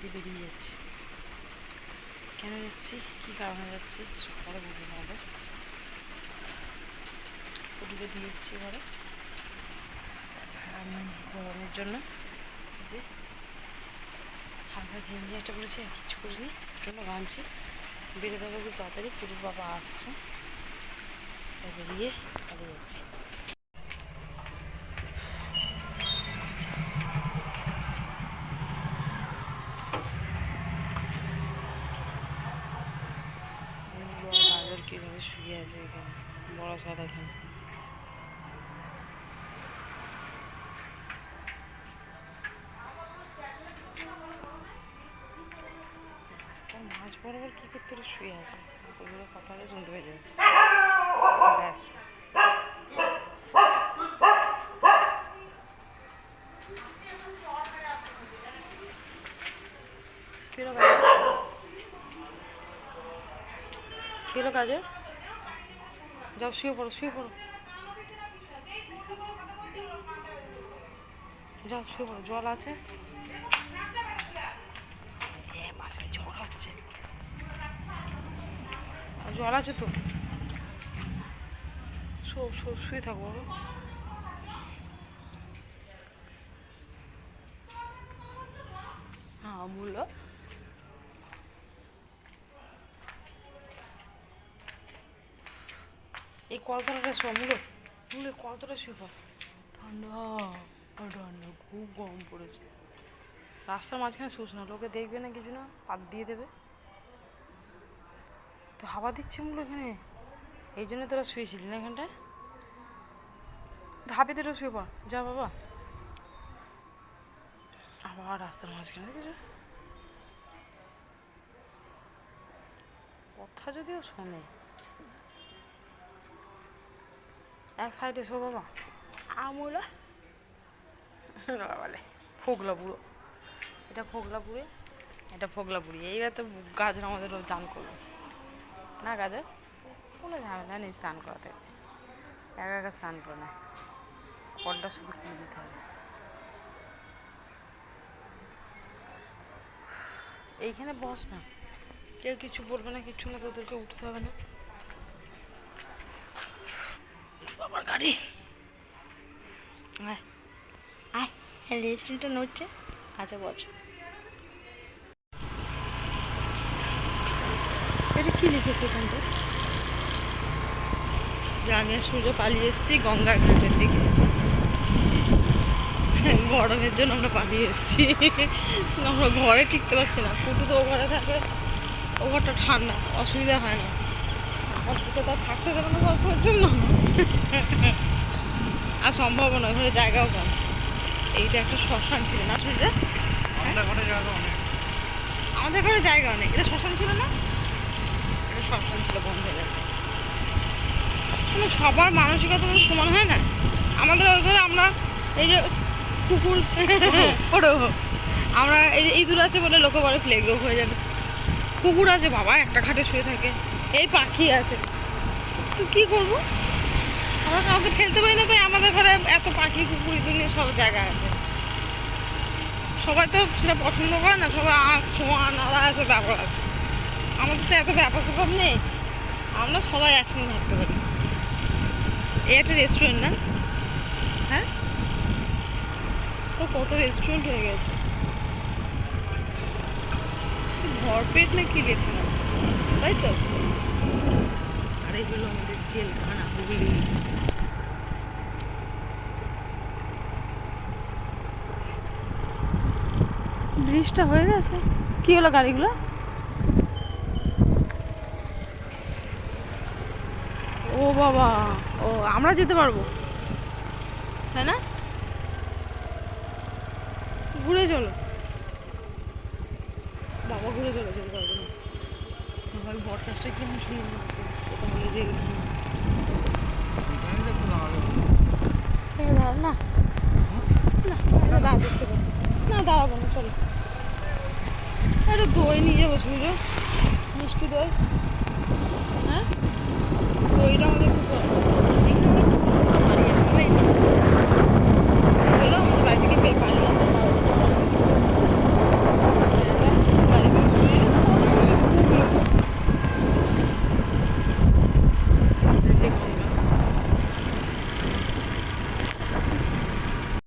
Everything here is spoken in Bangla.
দিয়ে বেরিয়ে যাচ্ছি। কেন যাচ্ছি? কী কারণে যাচ্ছি? পরে বলব আমাদের পুটুকে দিয়ে এসেছি ঘরে। আমি গরমের জন্য। যে হালকা গেঞ্জি একটা পরেছি আর কিছু করিনি। জন্য গামছি বেরিয়ে দেবো খুব তাড়াতাড়ি। পুরুর বাবা আসছে। বেরিয়ে পালিয়ে যাচ্ছি। গাজর শুয়ে আছে এখানে। বড় সাদা এখানে রাস্তার মাঝ বরাবর কী করতে শুয়ে আছে। ওগুলো কথা শুনতে পেয়ে যাবে। ব্যাস। যাও, শুয়ে পড়ো শুয়ে পড়ো। যাও, শুয়ে পড়ো, জল আছে? মাঝে ঝড় হচ্ছে জল আছে তো? শুয়ে বাবা। হ্যাঁ মূল্য এই কলতলাটা শো মূল্য মূল্য কলতলা শুয়ে ঠান্ডা ঠান্ডা খুব গরম পড়েছে। রাস্তার মাঝখানে শুস না, লোকে দেখবে না কিছু না, পাত দিয়ে দেবে। তো হাওয়া দিচ্ছে মূল্য এখানে এই জন্য তোরা শুয়েছিলি না এখানটায়? ধাপে তোরা শুয়ে পড়, যা বাবা। আবার রাস্তার মাঝখানে দেখেছ কথা যদিও শোনে। এক সাইডে শো বাবা আমুলা। বলে ফোগলা বুড়ো। এটা ফোগলা বুড়ে, এটা ফোগলা বুড়ি। এইবার তো গাজর আমাদের চান করবে। না গাজর? কোনো ঝামেলা নেই স্নান করাতে। একা একা স্নান করে না। কলটা শুধু খুলে দিতে হবে। এইখানে বস না। কেউ কিছু বলবে না, কিছু না, তোদেরকে উঠতে হবে না। বাবার গাড়ি। আয়। রেস্টুরেন্টটা নড়ছে। আচ্ছা বছ এটা কি লিখেছে এখানটা আর সূর্য পালিয়ে এসেছি গঙ্গার ঘাটের দিকে। গরমের জন্য আমরা পালিয়ে এসেছি। আমরা ঘরে টিকতে পারছি না। পুটু তো ও ঘরে থাকে। ও ঘরটা ঠান্ডা অসুবিধা হয় না। আর থাকতে দেবে না গল্পের জন্য। আর সম্ভব নয় ঘরে জায়গাও কম। এইটা একটা শ্মশান ছিল না সূর্য আমাদের ঘরে জায়গা অনেক। এটা শ্মশান ছিল না? এটা শ্মশান ছিল বন্ধ হয়ে গেছে। কিন্তু সবার মানসিকতা সমান হয় না। আমাদের ওই ঘরে আমরা এই যে কুকুর ওরও। আমরা এই যে ইঁদুর আছে বলে লোকে বলে প্লেগ হয়ে যাবে। কুকুর আছে বাবা, একটা খাটে শুয়ে থাকে। এই পাখি আছে। তো কী করব? আমরা কাউকে ফেলতে পারি না, তাই আমাদের ঘরে এত পাখি, কুকুর নিয়ে সব জায়গা আছে। সবাই তো সেটা পছন্দ করে না, সবাই আঁশ, ছোঁয়া, নাড়া আছে ব্যাপার আছে। আমাদের তো এত ব্যাপার স্যাপার নেই। আমরা সবাই একসঙ্গে থাকতে পারি। এই একটা রেস্টুরেন্ট না? হ্যাঁ? তো কত রেস্টুরেন্ট হয়ে গেছে। ভরপেট না কি লেখা তাই তো? আর এগুলো আমাদের জেলখানা হুগলি। ব্রিজটা হয়ে গেছে? কি হলো গাড়িগুলো? ও বাবা ও আমরা যেতে পারব। তাই না? ঘুরে চলো। বাবা ঘুরে চলো যেতে পারব না ভাই বরখাস্টটা কি আমি শুনি বলে যে না। না। না। না দাঁড়াবো না চলো একটা দই নিয়ে যাব সুযোগ মিষ্টি দই। হ্যাঁ? দইটা আমাদের